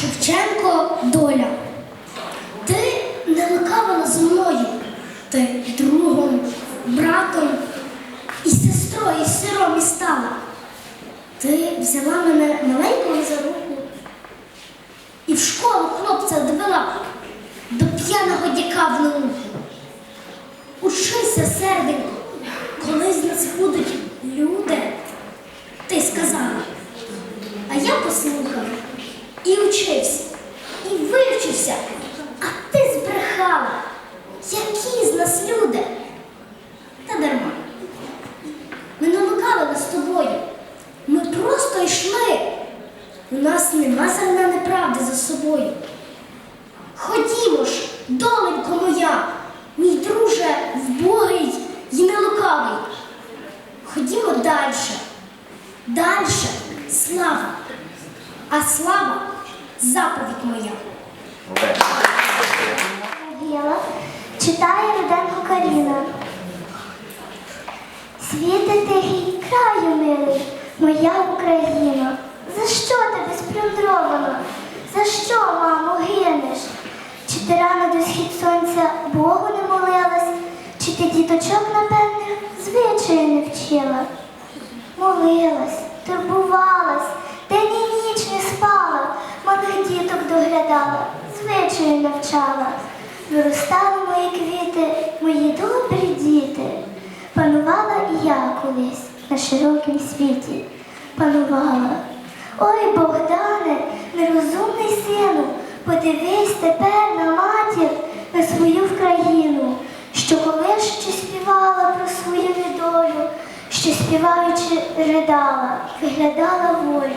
Шевченко доля. Ти не лукавила зі мною, ти другом, братом і сестрою, і сиром і стала. Ти взяла мене маленького за руку і в школу хлопця довела до п'яного дяка в науку. Учися, серденько, коли з нас будуть люди, ти сказала. А я послухав і учився, і вивчився, а ти збрехала. Які з нас люди? Та дарма. Ми не лукавили з тобою. Ми просто йшли. У нас нема зерна неправди за собою. Ходімо ж, доленько моя, мій друже вбогий і не лукавий. Ходімо далі. Дальше слава. А слава заповідь моя. Могила читає Руденко Каріна. Світе тихий краю милий, моя Україна. За що тебе сплюндровано? За що, мамо, гинеш? Чи ти рано до схід сонця Богу не молилась? Чи ти діточок, напевне, звичаю не вчила? Молилась, турбувалась, день і ніч не спала, малих діток доглядала, звичаю навчала. Виростали мої квіти, мої добрі діти. Панувала я колись на широкім світі. Панувала. Ой, Богдане, нерозумний сину, подивись тепер на матір, на свою вкраїну, що колись ще співала про свою недолю, що співаючи ридала, виглядала волю.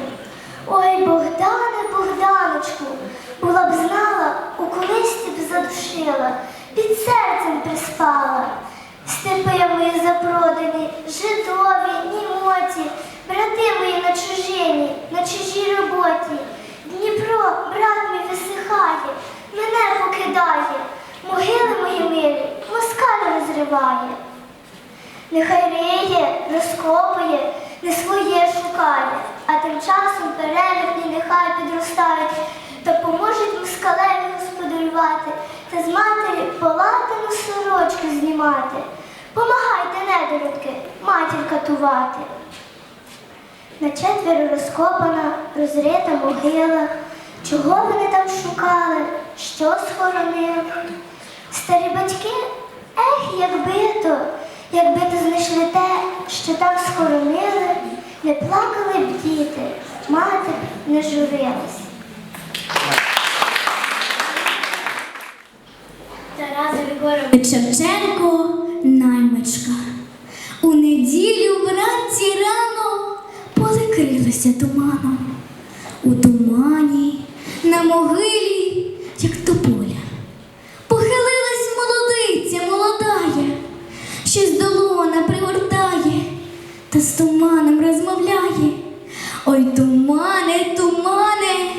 Ой, Богдане, Богданочку, була б знала, у колисці б задушила, під серцем приспала. Степи мої запродані, жидові, німоті, брати мої на чужині, на чужій роботі. Дніпро, брат мій висихає, мене покидає, могили мої милі, москаль розриває. Нехай риє, розкопує, не своє шукає, а тим часом перелюбні нехай підростають, та поможуть москалеві господарювати та з матері полатану сорочку знімати. Помагайте, недородки, матір катувати. На четверо розкопана, розрита могила. Чого вони там шукали, що схоронили? Старі батьки, ех, якби то, якби то знайшли те, що там схоронили, не плакали б діти, мати не журилась. Шевченко, наймичка. У неділю вранці рано поле туманом. У тумані, на могилі, як тополя. Похилилась молодиця молодая, щось долона пригортає та з туманом розмовляє. Ой, тумане, тумане,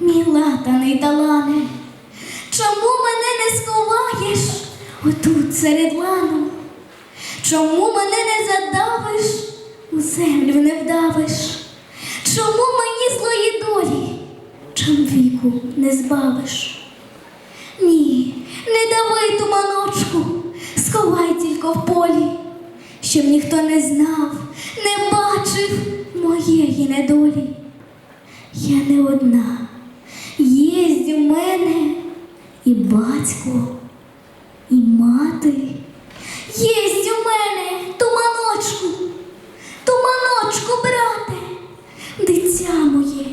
мій латаний талане. Чому мене не сховаєш отут серед лану? Чому мене не задавиш, у землю не вдавиш? Чому мені злої долі, чом віку не збавиш? Ні, не давай туманочку, сховай тільки в полі, щоб ніхто не знав, не бачив моєї недолі. Я не одна, єсть у мене і батько, і мати. Єсть у мене туманочку, туманочку, брате, дитя моє,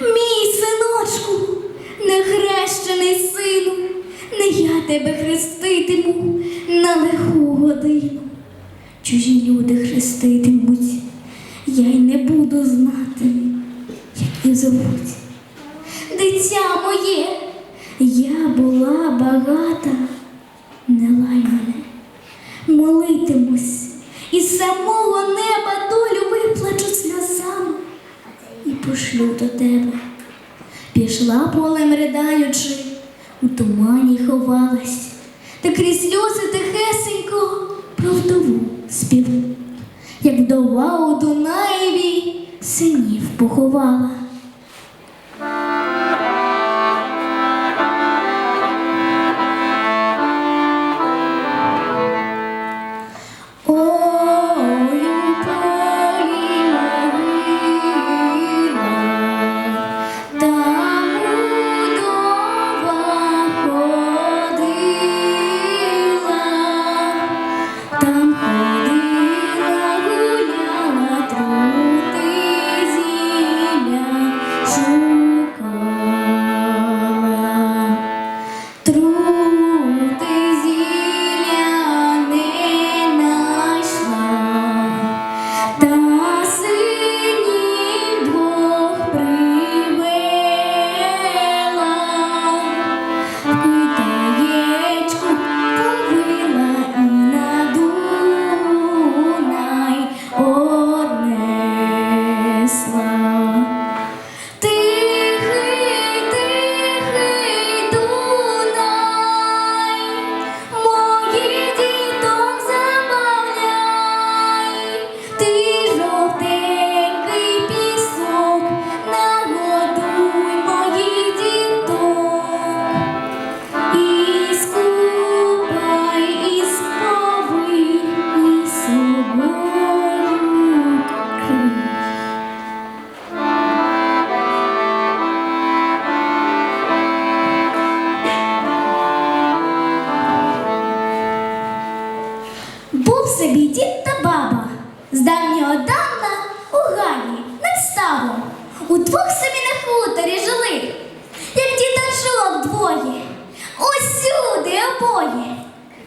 мій синочку, нехрещений сину, не я тебе хреститиму на лиху годину. Чужі люди хреститимуть, я й не буду знати, як їх зовуть. Дитя моє, я була багата, не лай мене, молитимусь, і самого неба долю виплачу сльозами. І пошлю до тебе. Пішла полем ридаючи, у тумані ховалась, та крізь сльози тихесенько про вдову спів, як вдова у Дунаєві синів поховала.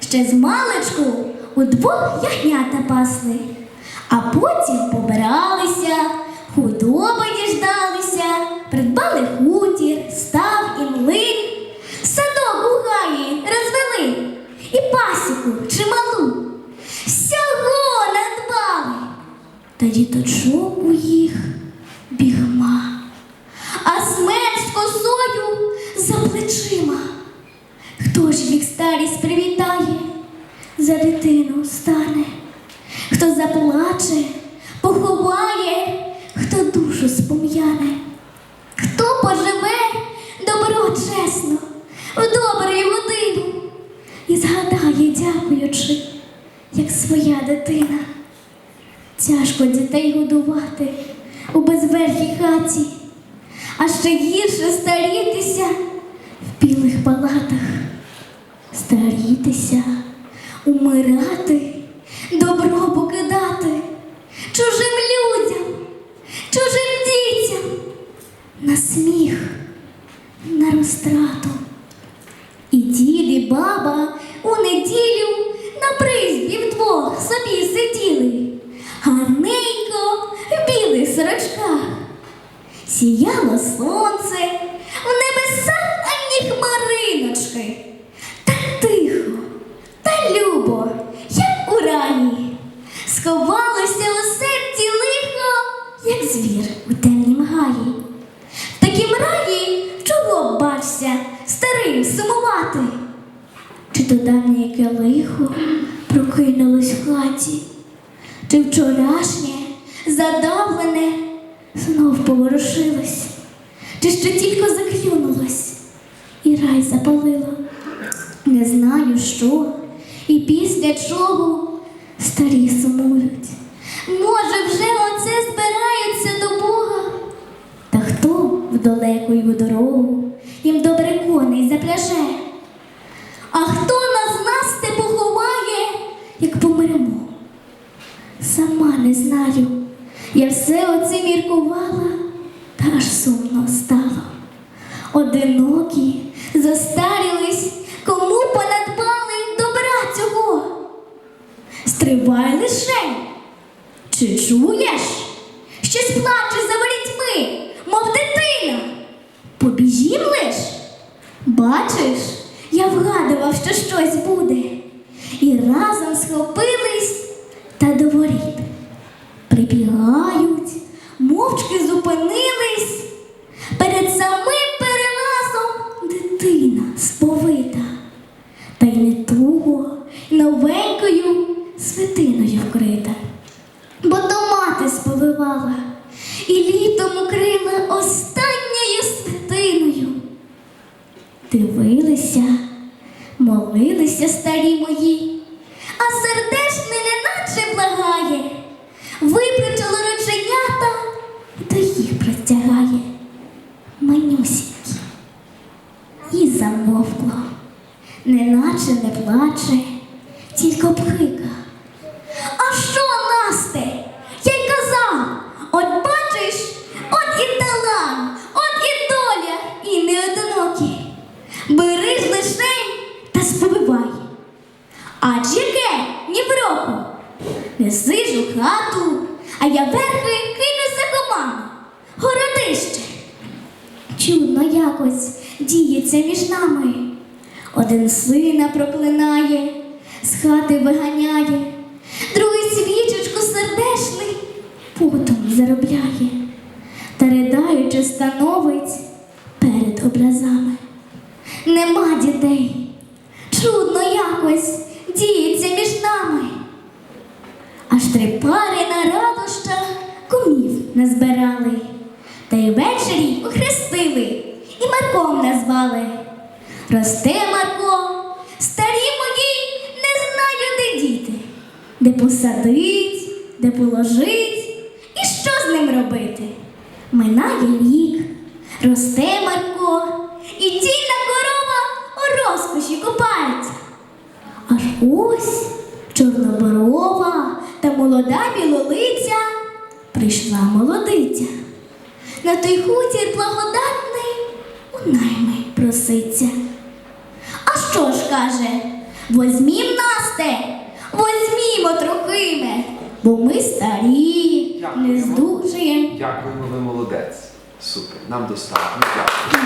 Ще з маличку удвох ягнята пасли, а потім побиралися, худоби діждалися, придбали хутір, став і млин, садок у гаї розвели і пасіку чималу. Всього надбали, та діточок у їх бігма, а смерть косою за плечима. Хто ж їх старість привітає, за дитину стане, хто заплаче, поховає, хто душу спом'яне, хто поживе добро чесно, в добру годину. І згадає, дякуючи, як своя дитина. Тяжко дітей годувати у безверхій хаті, а ще гірше старітися в білих палатах, старітися, умирати, добро покидати чужим людям, чужим дітям на сміх, на розтрату. І дід, і баба у неділю на призбі вдвох собі сиділи, гарненько в білих сорочках. Сіяло сонце, в небесах ані хмариночки. Так тихо, та любо, як у рані, сховалося у серці лихо, як звір у темнім гаї. В такім раї чого б бачся старим сумувати? Чи то давнє яке лихо прокинулось в хаті, чи вчорашнє задавлене знов поворушилось, чи ще тільки заклюнулось і рай запалило. Не знаю що і після чого старі сумують. Може, вже оце збираються до Бога? Та хто в далеку його дорогу їм добре коней запляже? А хто нас нас те поховає, як помремо? Сама не знаю. Я все оце міркувала, та аж сумно стало. Одинокі, застарілись, кому понадбали добра цього. Стривай лише. Чи чуєш? Щось плаче за ворітьми, мов дитина. Побіжім лиш. Бачиш, я вгадував, що щось буде. І разом схопились та до воріт. Прибігають, мовчки зупинились. Перед самим перелазом дитина сповита, та й не туго, новенькою свитиною вкрита. Бо то мати сповивала і літом укрила останньою свитиною. Дивилися, молилися старі мої, а сердешне неначе благає, виплючало рученята і до їх простягає манюсінькі. І замовкло, неначе не плаче, тільки обхика. А що, Насте? Я й казав, от бачиш, от і талант, от і доля, і не одинокі. Бери ж лишень та сповивай. Адже яке ні в року. Неси ж у хату, а я верхи кину за команду. Городище. Чудно якось діється між нами. Один сина проклинає, з хати виганяє, другий свічечку сердешний потом заробляє, та ридаючи становить перед образами. Нема дітей, чудно якось діється між нами. Аж три пари на радощах кумів назбирали, та й ввечері охрестили і Марком назвали. Росте Марко, де посадить, де положить, і що з ним робити. Минає рік, росте Марко, і дійна корова у розкоші купається. Аж ось чорноборова та молода білолиця прийшла молодиця. На той хутір благодатний у найми проситься. А що ж каже, Возьмім насте, возьмімо трохиме, бо ми старі, не Дякуємо. здужуємо. Дякуємо, ви молодець. Супер, нам достатньо. Дякую.